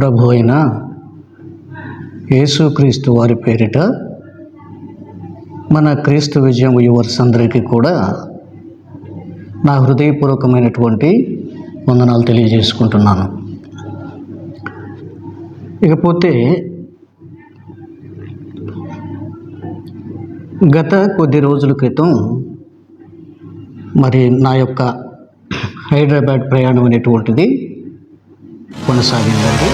ప్రభు అయిన యేసుక్రీస్తు వారి పేరిట మన క్రీస్తు విజయం యువర్స్ అందరికీ కూడా నా హృదయపూర్వకమైనటువంటి వందనాలు తెలియజేసుకుంటున్నాను. ఇకపోతే గత కొద్ది రోజుల క్రితం మరి నా యొక్క హైదరాబాద్ ప్రయాణం అనేటువంటిది కొనసాగిందండి.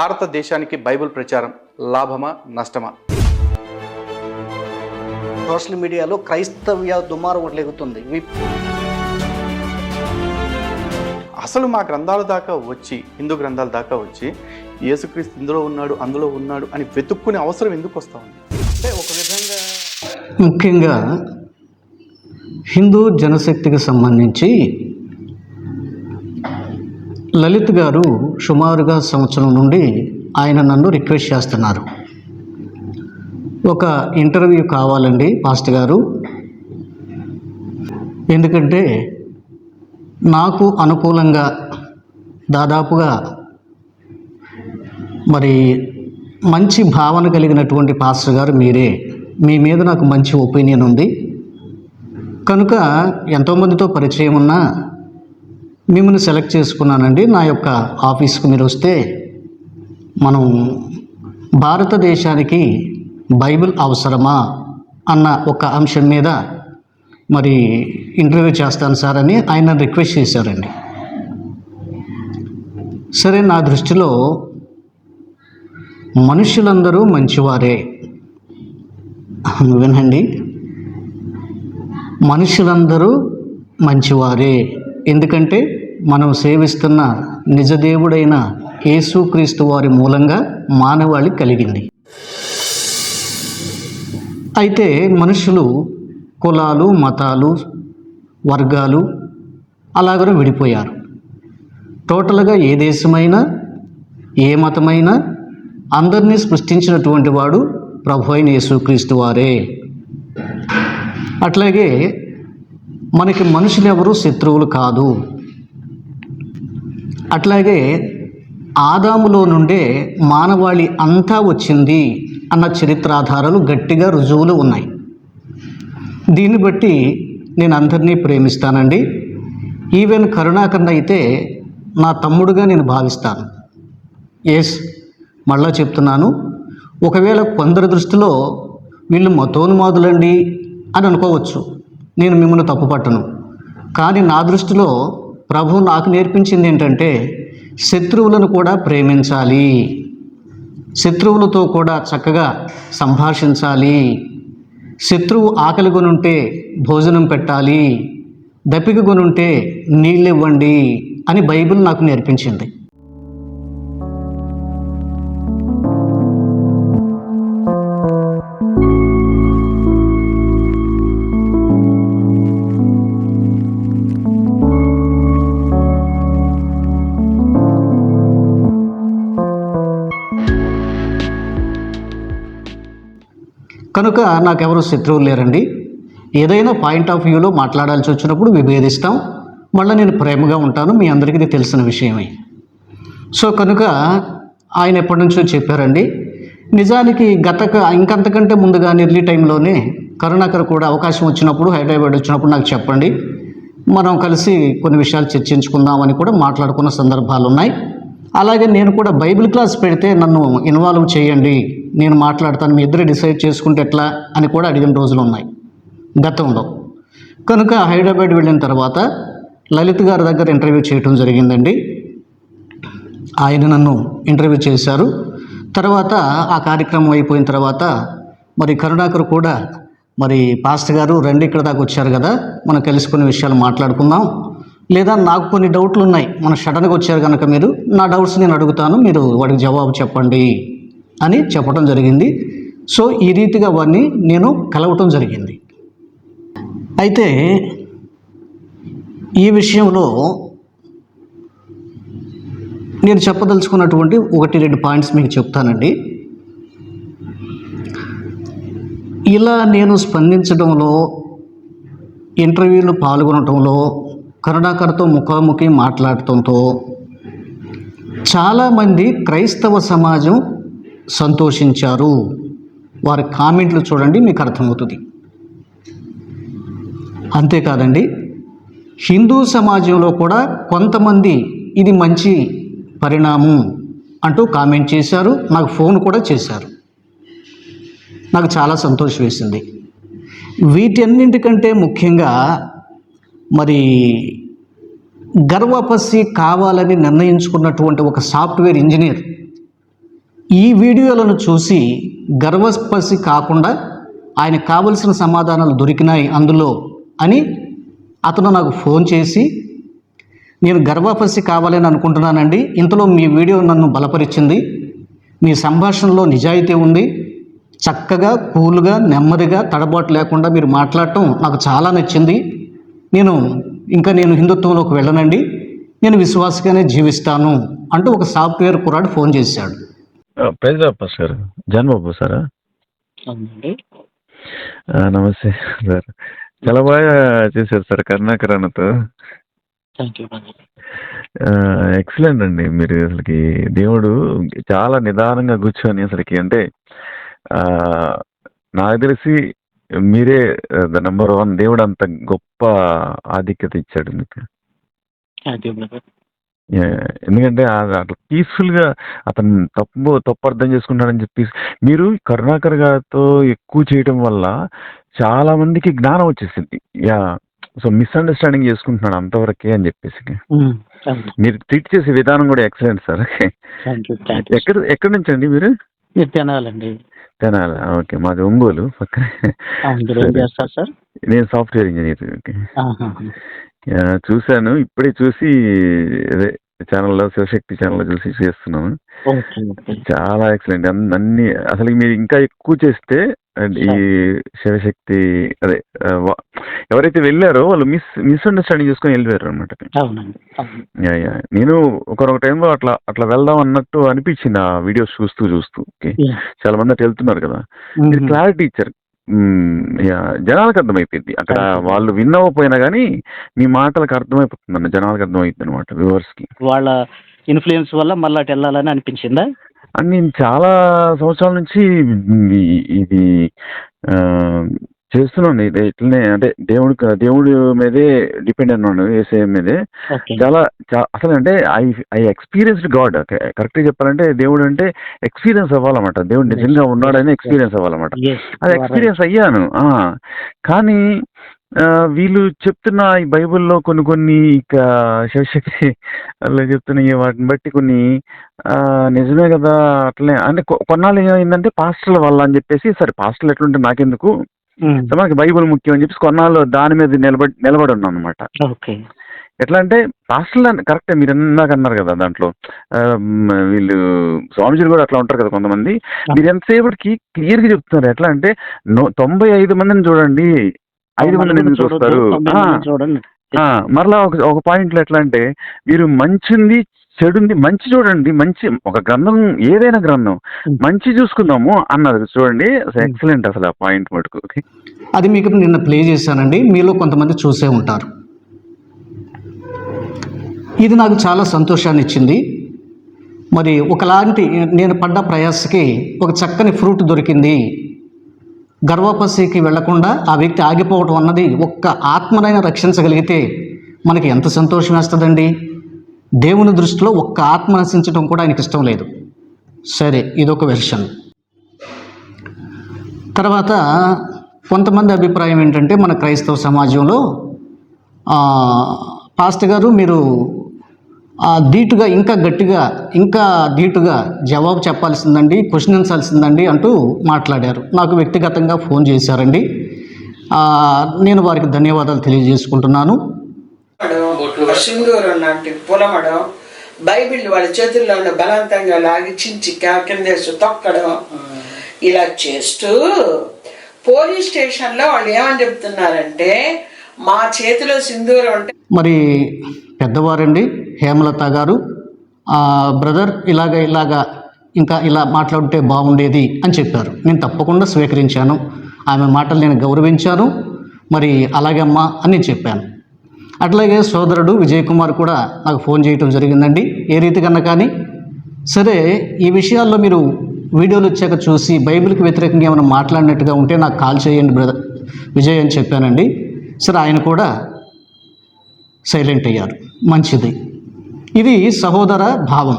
భారతదేశానికి బైబిల్ ప్రచారం లాభమా నష్టమా? సోషల్ మీడియాలో క్రైస్తవ్య దుమారం ఒకటి లెగుతుంది. అసలు మా గ్రంథాల దాకా వచ్చి హిందూ గ్రంథాల దాకా వచ్చి యేసుక్రీస్తు ఇందులో ఉన్నాడు అందులో ఉన్నాడు అని వెతుక్కునే అవసరం ఎందుకు వస్తా ఉంది? అంటే ఒక విధంగా ముఖ్యంగా హిందూ జనశక్తికి సంబంధించి లలిత్ గారు సుమారుగా సంవత్సరం నుండి ఆయన నన్ను రిక్వెస్ట్ చేస్తున్నారు. ఒక ఇంటర్వ్యూ కావాలండి పాస్ట్ గారు. ఎందుకంటే నాకు అనుకూలంగా దాదాపుగా మరి మంచి భావన కలిగినటువంటి పాస్టర్ గారు మీరే. మీ మీద నాకు మంచి ఒపీనియన్ ఉంది. కనుక ఎంతోమందితో పరిచయం ఉన్నా మిమ్మల్ని సెలెక్ట్ చేసుకున్నానండి. నా యొక్క ఆఫీస్కి మీరు వస్తే మనం భారతదేశానికి బైబిల్ అవసరమా అన్న ఒక అంశం మీద మరి ఇంటర్వ్యూ చేస్తాను సార్ అని ఆయన రిక్వెస్ట్ చేశారండి. సరే నా దృష్టిలో మనుషులందరూ మంచివారే. వినండి. మనుషులందరూ మంచివారే. ఎందుకంటే మనం సేవిస్తున్న నిజదేవుడైన యేసుక్రీస్తు వారి మూలంగా మానవాళి కలిగింది. అయితే మనుషులు కులాలు మతాలు వర్గాలు అలాగనే విడిపోయారు. టోటల్గా ఏ దేశమైనా ఏ మతమైనా అందరినీ సృష్టించినటువంటి వాడు ప్రభు అయిన యేసుక్రీస్తు వారే. అట్లాగే మనకి మనుషులెవరూ శత్రువులు కాదు. అట్లాగే ఆదాములో నుండే మానవాళి అంతా వచ్చింది అన్న చరిత్రాధారాలు గట్టిగా రుజువులు ఉన్నాయి. దీన్ని బట్టి నేను అందరినీ ప్రేమిస్తానండి. ఈవెన్ కరుణాకరణ అయితే నా తమ్ముడుగా నేను భావిస్తాను. ఎస్ మళ్ళా చెప్తున్నాను. ఒకవేళ కొందరి దృష్టిలో వీళ్ళు మతోన్మాదులండి అని అనుకోవచ్చు. నేను మిమ్మల్ని తప్పుపట్టను. కానీ నా దృష్టిలో ప్రభు నాకు నేర్పించింది ఏంటంటే శత్రువులను కూడా ప్రేమించాలి. శత్రువులతో కూడా చక్కగా సంభాషించాలి. శత్రువు ఆకలి కొనుంటే భోజనం పెట్టాలి. దప్పిక కొనుంటే నీళ్ళు ఇవ్వండి అని బైబిల్ నాకు నేర్పించింది. కనుక నాకెవరు శత్రువులు లేరండి. ఏదైనా పాయింట్ ఆఫ్ వ్యూలో మాట్లాడాల్సి వచ్చినప్పుడు విభేదిస్తాం. మళ్ళీ నేను ప్రేమగా ఉంటాను. మీ అందరికీ ఇది తెలిసిన విషయమే. సో కనుక ఆయన ఎప్పటి నుంచో చెప్పారండి. నిజానికి గత ఇంకంతకంటే ముందుగా ఎర్లీ టైంలోనే కరుణాకర్ కూడా అవకాశం వచ్చినప్పుడు హైదరాబాద్ వచ్చినప్పుడు నాకు చెప్పండి. మనం కలిసి కొన్ని విషయాలు చర్చించుకుందామని కూడా మాట్లాడుకున్న సందర్భాలు ఉన్నాయి అలాగే నేను కూడా బైబిల్ క్లాస్ పెడితే నన్ను ఇన్వాల్వ్ చేయండి నేను మాట్లాడతాను మీ ఇద్దరు డిసైడ్ చేసుకుంటే ఎట్లా అని కూడా అడిగిన రోజులు ఉన్నాయి గతంలో. కనుక హైదరాబాద్ వెళ్ళిన తర్వాత లలిత్ గారి దగ్గర ఇంటర్వ్యూ చేయటం జరిగిందండి. ఆయన నన్ను ఇంటర్వ్యూ చేశారు. తర్వాత ఆ కార్యక్రమం అయిపోయిన తర్వాత మరి కరుణాకర్ కూడా మరి పాస్టర్ గారు రెండు ఇక్కడ దాకా వచ్చారు కదా మనం కలుసుకునే విషయాలు మాట్లాడుకుందాం. లేదా నాకు కొన్ని డౌట్లు ఉన్నాయి. మన సడన్గా వచ్చారు కనుక మీరు నా డౌట్స్ నేను అడుగుతాను మీరు వాడికి జవాబు చెప్పండి అని చెప్పడం జరిగింది. సో ఈ రీతిగా వాడిని నేను కలవటం జరిగింది. అయితే ఈ విషయంలో నేను చెప్పదలుచుకున్నటువంటి ఒకటి రెండు పాయింట్స్ మీకు చెప్తానండి. ఇలా నేను స్పందించడంలో ఇంటర్వ్యూలు పాల్గొనటంలో కరుణాకర్తో ముఖాముఖి మాట్లాడటంతో చాలామంది క్రైస్తవ సమాజం సంతోషించారు. వారి కామెంట్లు చూడండి మీకు అర్థమవుతుంది. అంతేకాదండి హిందూ సమాజంలో కూడా కొంతమంది ఇది మంచి పరిణామం అంటూ కామెంట్ చేశారు నాకు ఫోన్ కూడా చేశారు. నాకు చాలా సంతోషం వేసింది. వీటన్నింటికంటే ముఖ్యంగా మరి గర్వపసి కావాలని నిర్ణయించుకున్నటువంటి ఒక సాఫ్ట్వేర్ ఇంజనీర్ ఈ వీడియోలను చూసి గర్వపసి కాకుండా ఆయనకు కావలసిన సమాధానాలు దొరికినాయి అందులో అని అతను నాకు ఫోన్ చేసి నేను గర్వపసి కావాలని అనుకుంటున్నానండి. ఇంతలో మీ వీడియో నన్ను బలపరిచింది. మీ సంభాషణలో నిజాయితీ ఉంది. చక్కగా కూల్గా నెమ్మదిగా తడబాటు లేకుండా మీరు మాట్లాడటం నాకు చాలా నచ్చింది. నేను ఇంకా నేను హిందుత్వంలోకి వెళ్ళనండి. నేను విశ్వాసగానే జీవిస్తాను అంటూ ఒక సాఫ్ట్వేర్ కురాడు ఫోన్ చేశాడు. ప్రజాప సార్ జాన్బాబు సారా? అవునండి. నమస్తే సార్. చాలా బాగా చేశారు సార్ కరుణాకర్ అన్నతో థ్యాంక్ యూ ఎక్సలెంట్ అండి మీరు అసలుకి. దేవుడు చాలా నిదానంగా కూర్చొని అసలుకి అంటే ఆ, నాకు తెలిసి మీరే నెంబర్ వన్ దేవుడు అంత గొప్ప ఆధిక్యత ఇచ్చాడు మీకు బ్రదర్ ఎందుకంటే అట్లా పీస్ఫుల్గా అతను తప్పు తప్పు అర్థం చేసుకుంటాడని చెప్పి మీరు కరుణాకర్ గారితో ఎక్కువ చేయటం వల్ల చాలా మందికి జ్ఞానం వచ్చేసింది. యా సో మిస్అండర్స్టాండింగ్ చేసుకుంటున్నాడు అంతవరకే అని చెప్పేసి. మీరు ట్రీట్ చేసే విధానం కూడా ఎక్సలెంట్ సార్ ఎక్కడ ఎక్కడి నుంచి అండి మీరు? తినాలండి. తెనాలి. ఓకే. మాది ఒంగోలు పక్కనే. మీరు ఏం చేస్తారు సార్? నేను సాఫ్ట్వేర్ ఇంజనీర్ ఓకే. చూశాను. ఇప్పుడే చూసి అదే ఛానల్లో శివశక్తి ఛానల్లో చూసి చేస్తున్నాను చాలా ఎక్సలెంట్. అన్ని అసలు మీరు ఇంకా ఎక్కువ చేస్తే ఈ శివశక్తి అదే ఎవరైతే వెళ్ళారో వాళ్ళు మిస్ మిస్అండర్స్టాండింగ్ చేసుకొని వెళ్ళిపోయారు అనమాట నేను ఒకనొక టైంలో అట్లా అట్లా వెళ్దాం అన్నట్టు అనిపించింది ఆ వీడియోస్ చూస్తూ చూస్తూ. ఓకే. చాలా మంది అటు వెళ్తున్నారు కదా. మీరు. క్లారిటీ ఇచ్చారు. జనాలకు అర్థమైపోయింది. అక్కడ వాళ్ళు విన్ అవ్వకపోయినా కానీ మీ మాటలకు అర్థమైపోతుంది అన్న జనాలకు అర్థమైపోతుంది అనమాట వ్యూవర్స్కి వాళ్ళ ఇన్ఫ్లుయెన్స్ వల్ల మళ్ళీ అటు వెళ్ళాలని అనిపించిందా? అని నేను చాలా సంవత్సరాల నుంచి ఇది చేస్తున్నాను ఇది ఇట్లనే అంటే దేవుడి దేవుడి మీదే డిపెండ్ అన్నాను ఏసఐ మీదే. చాలా అసలు అంటే ఐ ఐ ఎక్స్పీరియన్స్డ్ గాడ్. కరెక్ట్గా చెప్పాలంటే దేవుడు అంటే ఎక్స్పీరియన్స్ అవ్వాలన్నమాట. దేవుడు నిజంగా ఉన్నాడని ఎక్స్పీరియన్స్ అవ్వాలన్నమాట. అది ఎక్స్పీరియన్స్ అయ్యాను. కానీ వీళ్ళు చెప్తున్న ఈ బైబిల్లో కొన్ని కొన్ని ఇక శివశక్తి అలా చెప్తున్న వాటిని బట్టి కొన్ని నిజమే కదా అట్లనే. అంటే కొన్నాళ్ళు ఏమైందంటే పాస్టర్ల వల్ల అని చెప్పేసి సరే పాస్టర్లు ఎట్లుంటే నాకెందుకు? మనకి బైబిల్ ముఖ్యం అని చెప్పేసి కొన్నాళ్ళు దాని మీద నిలబడి నిలబడి ఉన్నాను అనమాట ఓకే. ఎట్లా అంటే పాస్టర్లు కరెక్టే మీరు ఇందాక అన్నారు కదా దాంట్లో. వీళ్ళు స్వామిజీలు కూడా అట్లా ఉంటారు కదా కొంతమంది. మీరు ఎంతసేపటికి క్లియర్గా చెప్తున్నారు? ఎట్లా అంటే తొంభై ఐదు మందిని చూడండి. ఐదు మందిని ఎందుకు చూస్తారు. మరలా ఒక ఒక పాయింట్లో ఎట్లా అంటే మీరు మంచింది చెడుంది మంచి చూడండి మంచి ఒక గ్రంథం ఏదైనా గ్రంథం మంచి చూసుకుందాము అన్నారు చూడండి. ఎక్సలెంట్ అసలు ఆ పాయింట్ మటుకు. అది మీకు నిన్న ప్లే చేశానండి. మీలో కొంతమంది చూసే ఉంటారు. ఇది నాకు చాలా సంతోషాన్ని ఇచ్చింది. మరి ఒకలాంటి నేను పడ్డ ప్రయాసకి ఒక చక్కని ఫ్రూట్ దొరికింది. గర్భపసికి వెళ్ళకుండా ఆ వ్యక్తి ఆగిపోవటం అన్నది ఒక్క ఆత్మనైనా రక్షించగలిగితే మనకి ఎంత సంతోషం వేస్తుందండి. దేవుని దృష్టిలో ఒక్క ఆత్మ నశించడం కూడా ఆయనకి ఇష్టం లేదు. సరే ఇదొక వెర్షన్. తర్వాత కొంతమంది అభిప్రాయం ఏంటంటే మన క్రైస్తవ సమాజంలో పాస్ట్ పాస్టర్ గారు మీరు ధీటుగా ఇంకా గట్టిగా ఇంకా ధీటుగా జవాబు చెప్పాల్సిందండి క్వశ్చనించాల్సిందండి అంటూ మాట్లాడారు. నాకు వ్యక్తిగతంగా ఫోన్ చేశారండి. నేను వారికి ధన్యవాదాలు తెలియజేసుకుంటున్నాను. ఆ సింధూరం లాంటి పులమడం బైబిల్ వాళ్ళ చేతుల్లో ఉన్న బలవంతంగా లాగి చించి కిందేసి తొక్కడం ఇలా చేస్తూ పోలీస్ స్టేషన్లో వాళ్ళు ఏమని చెప్తున్నారంటే మా చేతిలో సింధూరం ఉంటే మరి పెద్దవారండి హేమలత గారు ఆ, బ్రదర్ ఇలాగ ఇలాగ ఇంకా ఇలా మాట్లాడితే బాగుండేది అని చెప్పారు. నేను తప్పకుండా స్వీకరించాను. ఆమె మాటలు నేను గౌరవించాను. మరి అలాగే అమ్మా అని చెప్పాను. అట్లాగే సోదరుడు విజయ్ కుమార్ కూడా నాకు ఫోన్ చేయటం జరిగిందండి. ఏ రీతికన్నా కానీ సరే ఈ విషయాల్లో మీరు వీడియోలు వచ్చాక చూసి బైబిల్కి వ్యతిరేకంగా ఏమైనా మాట్లాడినట్టుగా ఉంటే నాకు కాల్ చేయండి బ్రదర్. విజయ్ అని చెప్పానండి. సరే ఆయన కూడా సైలెంట్ అయ్యారు. మంచిది. ఇది సహోదర భావం.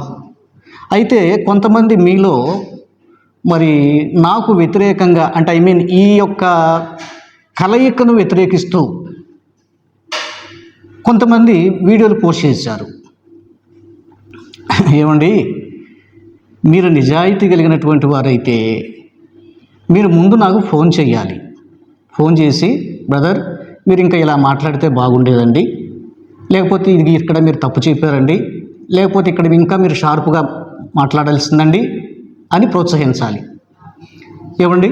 అయితే కొంతమంది మీలో మరి నాకు వ్యతిరేకంగా అంటే ఐ మీన్ ఈ యొక్క కలయికను వ్యతిరేకిస్తూ కొంతమంది వీడియోలు పోస్ట్ చేశారు. ఏమండి? మీరు నిజాయితీ కలిగినటువంటి వారైతే మీరు ముందు నాకు ఫోన్ చేయాలి. ఫోన్ చేసి బ్రదర్ మీరు ఇంకా ఇలా మాట్లాడితే బాగుండేదండి. లేకపోతే ఇది ఇక్కడ మీరు తప్పు చెప్పారండి. లేకపోతే ఇక్కడ ఇంకా మీరు షార్ప్గా మాట్లాడాల్సిందండి అని ప్రోత్సహించాలి. ఏమండి?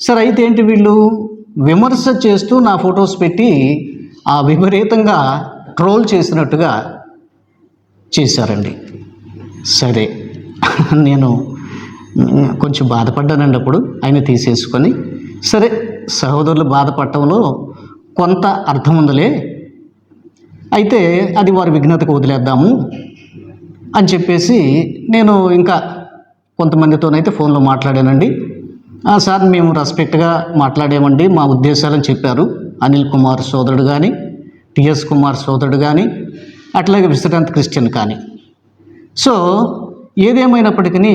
సరే అయితే ఏంటి వీళ్ళు విమర్శ చేస్తూ నా ఫొటోస్ పెట్టి ఆ విపరీతంగా ట్రోల్ చేసినట్టుగా చేశారండి. సరే నేను కొంచెం బాధపడ్డానండి అప్పుడు ఆయన తీసేసుకొని సరే సహోదరులు బాధపడటంలో కొంత అర్థం ఉందిలే అయితే అది వారి విఘ్నతకు వదిలేద్దాము అని చెప్పేసి నేను ఇంకా కొంతమందితోనైతే ఫోన్లో మాట్లాడానండి. "ఆ, సార్ మేము రెస్పెక్ట్గా మాట్లాడామండి మా ఉద్దేశాలని చెప్పారు. అనిల్ కుమార్ సోదరుడు కానీ టిఎస్ కుమార్ సోదరుడు కానీ అట్లాగే విశ్రాంత్ క్రిస్టియన్ కానీ. సో ఏదేమైనప్పటికీ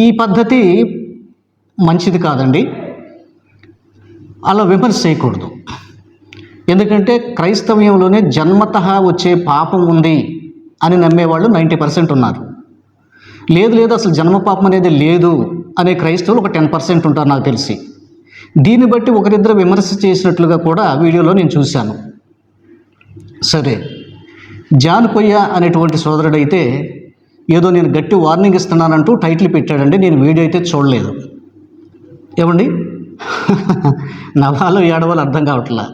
ఈ పద్ధతి మంచిది కాదండి. అలా విమర్శ చేయకూడదు ఎందుకంటే క్రైస్తవ్యంలోనే జన్మత వచ్చే పాపం ఉంది అని నమ్మేవాళ్ళు నైంటీ పర్సెంట్ ఉన్నారు. లేదు లేదు అసలు జన్మ పాపం అనేది లేదు అనే క్రైస్తవులు ఒక టెన్ పర్సెంట్ ఉంటారు నాకు తెలిసి. దీన్ని బట్టి ఒకరిద్దరు విమర్శ చేసినట్లుగా కూడా వీడియోలో నేను చూశాను. సరే జాన్ కొయ్య అనేటువంటి సోదరుడైతే ఏదో నేను గట్టి వార్నింగ్ ఇస్తున్నానంటూ టైటిల్ పెట్టాడండి నేను వీడియో అయితే చూడలేదు. ఏమండి? నవాలో ఏడవాలో అర్థం కావట్లా?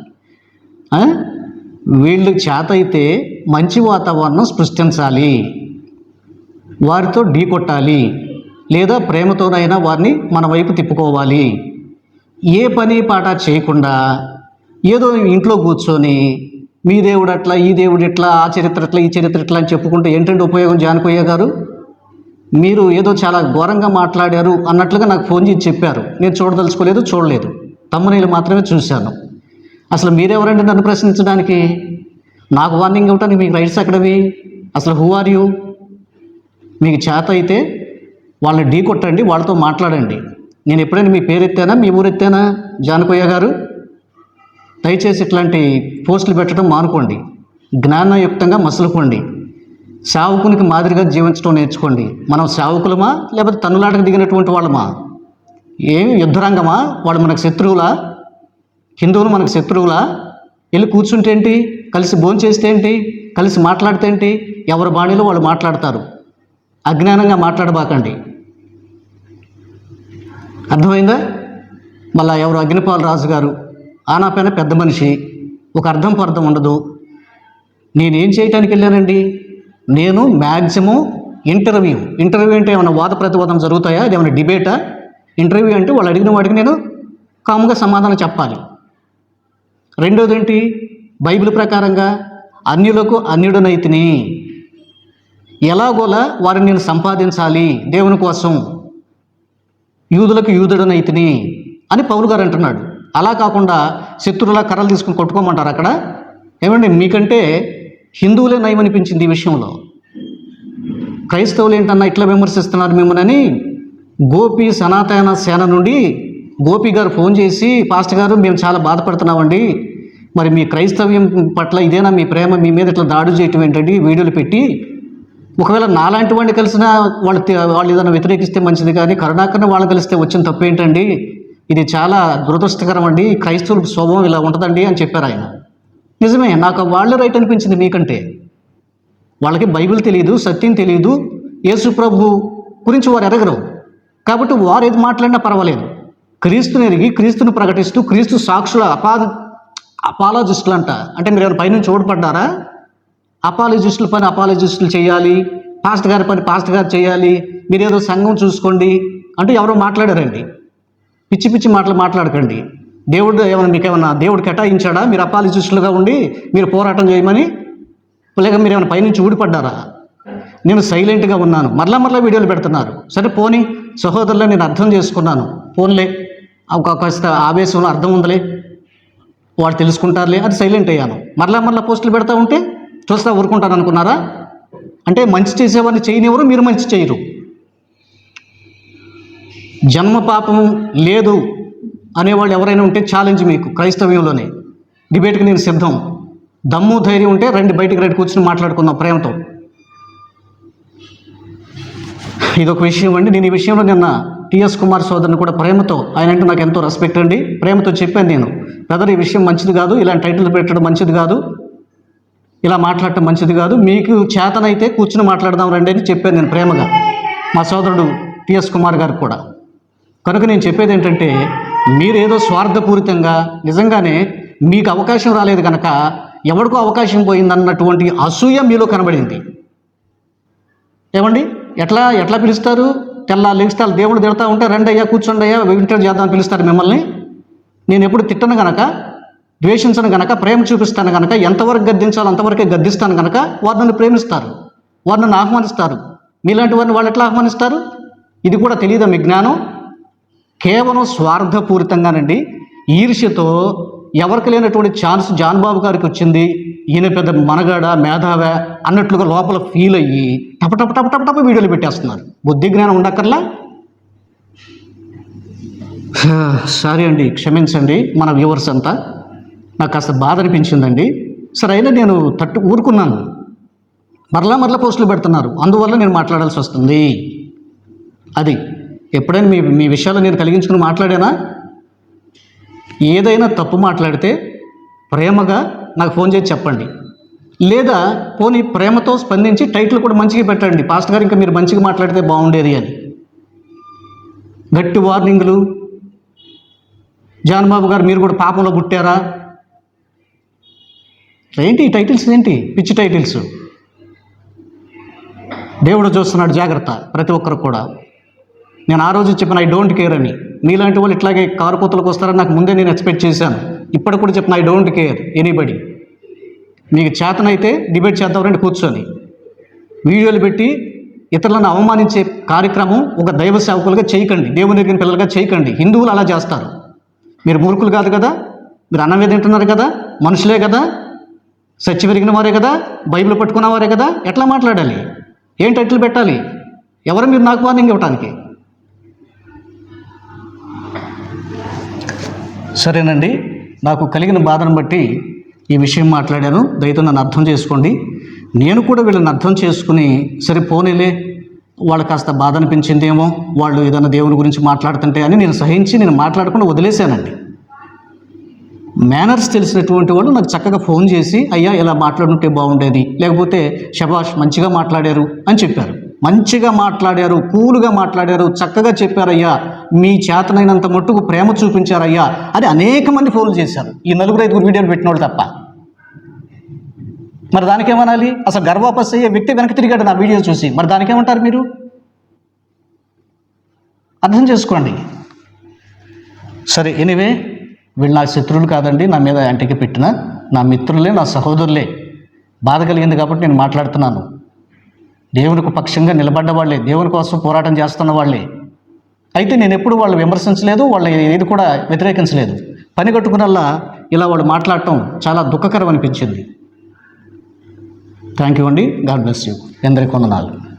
వీళ్ళు చేత అయితే మంచి వాతావరణం సృష్టించాలి వారితో ఢీ కొట్టాలి లేదా ప్రేమతోనైనా వారిని మన వైపు తిప్పుకోవాలి. ఏ పని పాట చేయకుండా ఏదో ఇంట్లో కూర్చొని మీ దేవుడు అట్లా ఈ దేవుడు ఇట్లా ఆ చరిత్ర ఇట్లా ఈ చరిత్ర ఇట్లా అని చెప్పుకుంటే ఏంటంటే ఉపయోగం జానకొయ్య గారు? మీరు ఏదో చాలా ఘోరంగా మాట్లాడారు అన్నట్లుగా నాకు ఫోన్ చేసి చెప్పారు. నేను చూడదలుచుకోలేదు చూడలేదు. తమ్మునీళ్ళు మాత్రమే చూశాను. అసలు మీరెవరండి నన్ను ప్రశ్నించడానికి? నాకు వార్నింగ్ ఇవ్వటానికి మీకు రైట్స్ ఎక్కడవి? అసలు హూ ఆర్ యూ? మీకు చేత అయితే వాళ్ళని ఢీ కొట్టండి వాళ్ళతో మాట్లాడండి. నేను ఎప్పుడైనా మీ పేరు ఎత్తానా? మీ ఊరు ఎత్తానా? జానకోయ్య గారు? దయచేసి ఇట్లాంటి పోస్టులు పెట్టడం మానుకోండి. జ్ఞానయుక్తంగా మసులుకోండి. సావుకునికి మాదిరిగా జీవించడం నేర్చుకోండి. మనం సావుకులమా? లేకపోతే తన్నులాటకు దిగినటువంటి వాళ్ళమా? ఏమి యుద్ధరంగమా? వాళ్ళు మనకు శత్రువులా? హిందువులు మనకు శత్రువులా? వెళ్ళి కూర్చుంటే ఏంటి? కలిసి భోంచేస్తే ఏంటి? కలిసి మాట్లాడితే ఏంటి? ఎవరి బాణీలో వాళ్ళు మాట్లాడతారు? అజ్ఞానంగా మాట్లాడబాకండి. అర్థమైందా? మళ్ళా ఎవరు అగ్నిపాల్ రాజు గారు ఆనాపైన పెద్ద మనిషి. ఒక అర్థం పర్థం ఉండదు. నేనేం చేయటానికి వెళ్ళానండి? నేను మ్యాక్సిమం ఇంటర్వ్యూ. ఇంటర్వ్యూ అంటే ఏమైనా వాద ప్రతివాదం జరుగుతాయా? అది ఏమైనా డిబేటా? ఇంటర్వ్యూ అంటే వాళ్ళు అడిగిన వాడికి నేను కాముగా సమాధానం చెప్పాలి. రెండోది ఏంటి బైబిల్ ప్రకారంగా అన్యులకు అన్యుడనైతిని. ఎలాగోలా వారిని నేను సంపాదించాలి దేవుని కోసం. యూదులకు యూదుడనైతిని అని పౌలు గారు అంటున్నాడు. అలా కాకుండా శత్రువులా కర్రలు తీసుకుని కొట్టుకోమంటారు అక్కడ? ఏమండి మీకంటే హిందువులే నయమనిపించింది ఈ విషయంలో. క్రైస్తవులు ఏంటన్నా ఇట్లా విమర్శిస్తున్నారు మిమ్మల్ని గోపి సనాతన సేన నుండి గోపి గారు ఫోన్ చేసి పాస్టర్ గారు మేము చాలా బాధపడుతున్నామండి. మరి మీ క్రైస్తవ్యం పట్ల ఇదేనా మీ ప్రేమ? మీ మీద ఇట్లా దాడి చేయటం ఏంటండి? వీడియోలు పెట్టి ఒకవేళ నాలాంటి వాడిని కలిసినా వాళ్ళు వాళ్ళు ఏదైనా వ్యతిరేకిస్తే మంచిది కానీ కరుణాకరణ వాళ్ళని కలిస్తే వచ్చిన తప్పు ఏంటండి? ఇది చాలా దురదృష్టకరం అండి. క్రైస్తవుల స్వభావం ఇలా ఉంటుందండి అని చెప్పారు ఆయన. నిజమే నాకు వాళ్ళే రైట్ అనిపించింది మీకంటే. వాళ్ళకి బైబిల్ తెలియదు సత్యం తెలియదు యేసు ప్రభు గురించి వారు ఎరగరు. కాబట్టి వారు ఏది మాట్లాడినా పర్వాలేదు. క్రీస్తుని ఎరిగి క్రీస్తుని ప్రకటిస్తూ క్రీస్తు సాక్షుల అపా అపాలజిస్టులు అంట అంటే మీరు ఎవరు పైనుంచి ఓడిపడ్డారా? అపాలజిస్టుల పని అపాలజిస్టులు చేయాలి పాస్ట్ గారి పని పాస్ట్ గారు చేయాలి మీరు ఏదో సంఘం చూసుకోండి అంటూ ఎవరో మాట్లాడారండి. పిచ్చి పిచ్చి మాటలు మాట్లాడకండి. దేవుడు ఏమైనా మీకు ఏమైనా దేవుడు కేటాయించాడా? మీరు అపాలజిస్టులుగా ఉండి మీరు పోరాటం చేయమని? లేక మీరు ఏమైనా పైనుంచి ఊడిపడ్డారా? నేను సైలెంట్గా ఉన్నాను. మరలా మరలా వీడియోలు పెడుతున్నారు. సరే పోనీ సహోదరులు నేను అర్థం చేసుకున్నాను. పోన్లే ఒక కాస్త ఆవేశంలో అర్థం ఉందిలే. వాళ్ళు తెలుసుకుంటారులే అది సైలెంట్ అయ్యాను. మరలా మరలా పోస్టులు పెడతా ఉంటే చూస్తా ఊరుకుంటాను అనుకున్నారా అంటే మంచి చేసేవాడిని చేయనివ్వరు మీరు మంచి చేయరు. జన్మ పాపం లేదు అనేవాళ్ళు ఎవరైనా ఉంటే ఛాలెంజ్ మీకు క్రైస్తవ్యంలోనే. డిబేట్కి నేను సిద్ధం. దమ్ము ధైర్యం ఉంటే రెండు బయటికి రెండు కూర్చుని మాట్లాడుకుందాం ప్రేమతో. ఇదొక విషయం అండి. నేను ఈ విషయంలో నిన్న టిఎస్ కుమార్ సోదరుని కూడా ప్రేమతో ఆయన అంటే నాకు ఎంతో రెస్పెక్ట్ అండి. ప్రేమతో చెప్పాను నేను. బ్రదర్ ఈ విషయం మంచిది కాదు. ఇలాంటి టైటిల్ పెట్టడం మంచిది కాదు. ఇలా మాట్లాడటం మంచిది కాదు. మీకు చేతనైతే కూర్చుని మాట్లాడదాం రండి అని చెప్పాను నేను ప్రేమగా. మా సోదరుడు టిఎస్ కుమార్ గారికి కూడా. కనుక నేను చెప్పేది ఏంటంటే మీరేదో స్వార్థపూరితంగా నిజంగానే మీకు అవకాశం రాలేదు కనుక ఎవరికో అవకాశం పోయిందన్నటువంటి అసూయ మీలో కనబడింది. ఏమండి? ఎట్లా ఎట్లా పిలుస్తారు? తెల్ల లెగిస్తారు దేవుడు తిడతా ఉంటే రండి అయ్యా కూర్చోండి అయ్యా వింటర్ చేద్దామని పిలుస్తారు మిమ్మల్ని. నేను ఎప్పుడు తిట్టను కనుక ద్వేషించను గనక ప్రేమ చూపిస్తాను గనక ఎంతవరకు గద్దించాలో అంతవరకే గద్దిస్తాను గనక వారు నన్ను ప్రేమిస్తారు. వారు నన్ను ఆహ్వానిస్తారు. మీలాంటి వారిని వాళ్ళు ఎట్లా ఆహ్వానిస్తారు? ఇది కూడా తెలియదా మీ జ్ఞానం? కేవలం స్వార్థపూరితంగానండి. ఈర్ష్యతో ఎవరికి లేనటువంటి ఛాన్స్ జాన్ బాబు గారికి వచ్చింది. ఈయన పెద్ద మనగాడ మేధావ అన్నట్లుగా లోపల ఫీల్ అయ్యి టప టప టప టప టప వీడియోలు పెట్టేస్తున్నారు. బుద్ధి జ్ఞానం ఉండక్కర్లా? సారీ అండి క్షమించండి మన వ్యూవర్స్ అంతా. నాకు కాస్త బాధ అనిపించిందండి. సరే అయినా నేను తట్టు ఊరుకున్నాను. మరలా మరలా పోస్టులు పెడుతున్నారు. అందువల్ల నేను మాట్లాడాల్సి వస్తుంది. అది ఎప్పుడైనా మీ మీ విషయాలు నేను కలిగించుకుని మాట్లాడానా? ఏదైనా తప్పు మాట్లాడితే ప్రేమగా నాకు ఫోన్ చేసి చెప్పండి. లేదా పోనీ ప్రేమతో స్పందించి టైటిల్ కూడా మంచిగా పెట్టండి. పాస్ట్ గారు ఇంకా మీరు మంచిగా మాట్లాడితే బాగుండేది అని. గట్టి వార్నింగ్లు. జాన్ బాబు గారు మీరు కూడా పాపంలో పుట్టారా? ఏంటి ఈ టైటిల్స్ ఏంటి? పిచ్చి టైటిల్స్. దేవుడు చూస్తున్నాడు జాగ్రత్త ప్రతి ఒక్కరు కూడా. నేను ఆ రోజు చెప్పిన ఐ డోంట్ కేర్ అని. మీలాంటి వాళ్ళు ఇట్లాగే కారు కూతలకు వస్తారని నాకు ముందే నేను ఎక్స్పెక్ట్ చేశాను. ఇప్పటికి కూడా చెప్పిన ఐ డోంట్ కేర్ ఎనీబడి మీకు చేతనైతే డిబేట్ చేద్దాం రండి కూర్చొని. వీడియోలు పెట్టి ఇతరులను అవమానించే కార్యక్రమం ఒక దైవ సేవకులుగా చేయకండి. దేవుని దగ్గర పిల్లలుగా చేయకండి. హిందువులు అలా చేస్తారు. మీరు మూర్ఖులు కాదు కదా? మీరు అన్నం మీద తింటున్నారు కదా? మనుషులే కదా? సత్య పెరిగిన వారే కదా బైబిల్ పట్టుకున్న వారే కదా ఎట్లా మాట్లాడాలి? ఏం టైటిల్ పెట్టాలి? ఎవరు మీరు నాకు వార్నింగ్ ఇవ్వటానికి? సరేనండి నాకు కలిగిన బాధను బట్టి ఈ విషయం మాట్లాడాను. దయతో నన్ను అర్థం చేసుకోండి. నేను కూడా వీళ్ళని అర్థం చేసుకుని సరే పోనీలే వాళ్ళు కాస్త బాధ అనిపించిందేమో వాళ్ళు ఏదైనా దేవుని గురించి మాట్లాడుతుంటే అని నేను సహించి నేను మాట్లాడకుండా వదిలేశానండి. మేనర్స్ తెలిసినటువంటి వాళ్ళు నాకు చక్కగా ఫోన్ చేసి అయ్యా ఇలా మాట్లాడుంటే బాగుండేది. లేకపోతే శబాష్ మంచిగా మాట్లాడారు అని చెప్పారు. మంచిగా మాట్లాడారు కూలుగా మాట్లాడారు చక్కగా చెప్పారయ్యా. మీ చేతనైనంత మట్టుకు ప్రేమ చూపించారయ్యా అని అనేక మంది ఫోన్లు చేశారు. ఈ నలుగురు ఐదుగురు వీడియోలు పెట్టిన వాళ్ళు తప్ప. మరి దానికేమనాలి? అసలు గర్వాపస్ అయ్యే వ్యక్తి వెనక్కి తిరిగాడు నా వీడియో చూసి. మరి దానికి ఏమంటారు మీరు? అర్థం చేసుకోండి. సరే ఎనివే వీళ్ళు నా శత్రువులు కాదండి నా మీద అంటికి పెట్టిన నా మిత్రులే నా సహోదరులే. బాధ కలిగింది కాబట్టి నేను మాట్లాడుతున్నాను. దేవునికి పక్షంగా నిలబడ్డ వాళ్ళే దేవుని కోసం పోరాటం చేస్తున్న వాళ్ళే. అయితే నేను ఎప్పుడు వాళ్ళు విమర్శించలేదు వాళ్ళ ఏది కూడా వ్యతిరేకించలేదు. పని కట్టుకున్నల్లా ఇలా వాళ్ళు మాట్లాడటం చాలా దుఃఖకరం అనిపించింది. థ్యాంక్ యూ అండి. God bless you. ఎందరికీ వందనాలు.